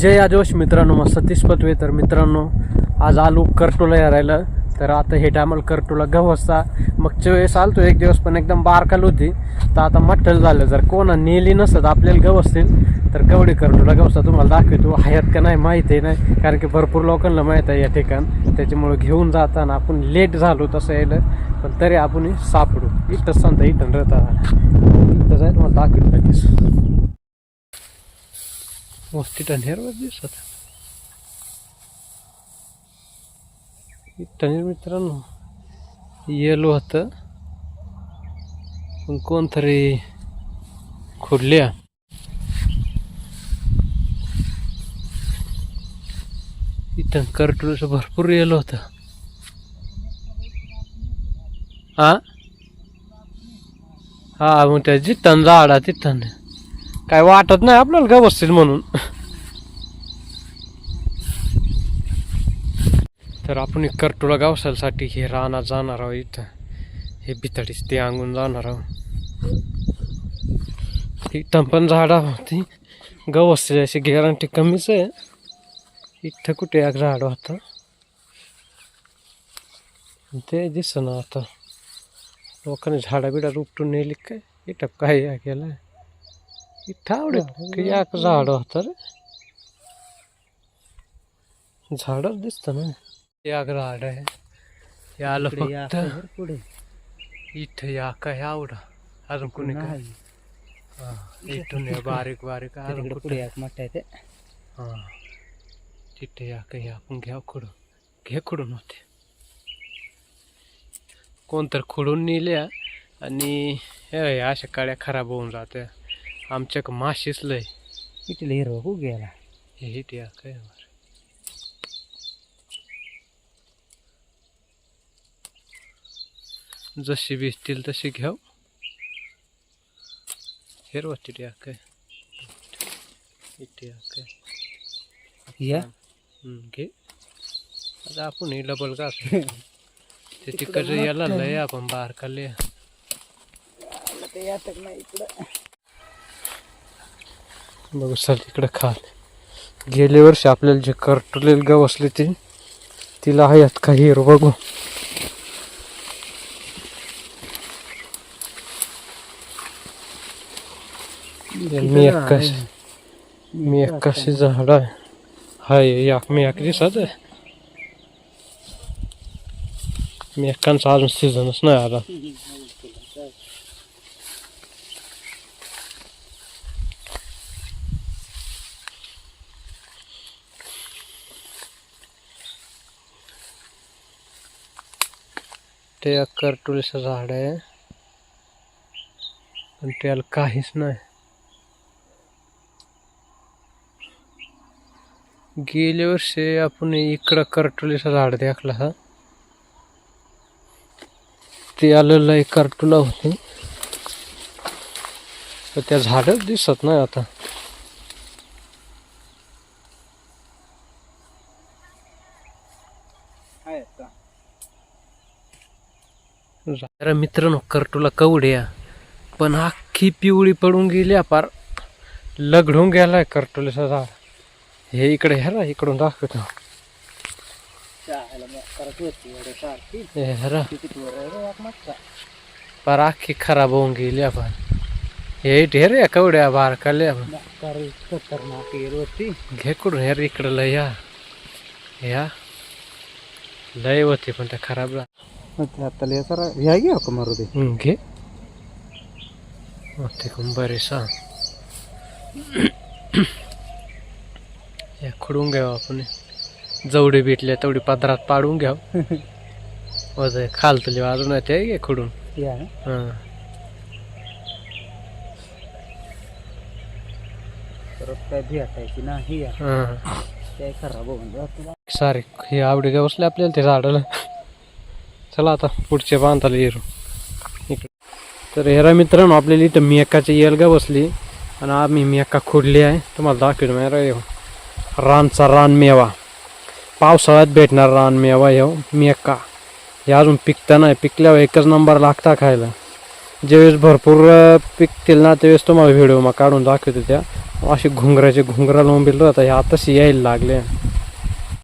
जय आजोश मित्रांनो मग सतीश पतवे तर मित्रांनो आज आलू या राहिलं तर आता हे टायमाला गहू असता. मागच्या वेळेस आलतो एक दिवस पण एकदम बारकाल होती. तर आता मट्टल झालं. जर कोणा नेली नसत आपल्याला गव असतील तर गवडी करटोला गवसा तुम्हाला दाखवतो हयात का नाही माहिती नाही कारण की भरपूर लोकांना माहीत आहे या ठिकाण. त्याच्यामुळं घेऊन जाताना आपण लेट झालो तसं यायला. पण तरी आपण सापडू. इथं सांगता इथं रता इथं जाईल मला दाखवतो लगेच. मोठी टनेरवर दिसत टनेर मित्रांनो येलो होतं पण कोणतरी खुडल्या इथं करटूचं भरपूर येलो होतं हा हा मग त्याची जिथं झाडा तिथं काय वाटत नाही आपल्याला का बसतील म्हणून. तर आपण एक करटोला हे राणा जाणार आहोत इथं. हे बितडीच ते अंगून जाणार आहोत. इथं पण झाडा होती. गवसतील अशी गॅरंटी कमीच आहे. इथं कुठे एक झाड होतं? ते दिसना आता. लोकांनी झाडा बिडा उपटून नेली काय? इथं काही या केलं इथं आवडेल की एक झाड होतं रे झाडच दिसतं ना एक झाड आहे आलं फक्त पुढे इथं या काय आवडा अजून कोणी काय इथून बारीक बारीक अजून कुठे एक मोठा आहे ते हा तिथे या काही आपण घ्या खुडून घे खुडून होते कोणतर खुडून नेल्या आणि हे अशा काड्या खराब होऊन जात्या आमच्या माशीच लय इथले हिरवा खूप गेला. हे हिट या काय. जशी भेटतील तशी घ्याव हिरवती या काय? इथे या काय? या? हम्म, घे. आता आपण हे डबल का ते तिकडचं याला लय आपण बाहेर यातच नाही इकडं. बघू सर तिकडे खाल. गेल्या वर्षी आपल्याला जे करटलेलं गाव असले ते तिला आहेत का हिरो बघू मी एक कशी मी एक कशी झाड आहे? हाय एक मी एक दिसत आहे. मी एकांचा अजून सीझनच नाही आला. ते करटुलीचं झाड आहे. पण त्याला काहीच नाही. गेल्या वर्षी आपण इकडं करटुलीचं झाड देखला हा. ते आलेलं आहे करटुला होती. तर त्या झाडच दिसत नाही आता. आहेत जरा मित्रांनो करटुला कवड्या पण अख्खी पिवळी पडून गेली पार. लगडून गेलाय करटुलीचा झाड. हे इकडे ह्याला इकडून दाखवतो. हे पार अख्खी खराब होऊन गेली आपण हे ढेर कवड्या मोकार खतरनाक येर होती घे कुठून ह्या इकडं लय या. या. लय होती पण त्या खराब झाल्या. मग ते आता लय जरा ह्या घ्या का मारू दे. घे. ते बरे सांग. या खुडून घ्यावं आपण. जवढे भेटले तेवढी पदरात पाडून घ्याव. वज खाल तुले अजून ते घे खुडून. हां परत काय भेटायची नाही हां. काय खराब होऊन जात. सारे हे आवडे का आपल्याला ते झाडाला. चला आता पुढच्या बांधाला येरो इकडे. तर हेरा मित्रांनो आपल्याला इथं मेकाची येलगा बसली. आणि आम्ही मेका खोडली आहे. तुम्हाला दाखवतो माहिती रानचा रान मेवा. पावसाळ्यात भेटणार रान मेवा हो, मेका. हे अजून पिकता नाही. पिकल्यावर एकच नंबर लागता खायला. ज्यावेळेस भरपूर पिकतील ना त्यावेळेस तुम्हाला व्हिडिओ मग काढून दाखवतो त्या. असे घुंगराचे घुंगरा लावून बिल हे आताशी यायला लागले.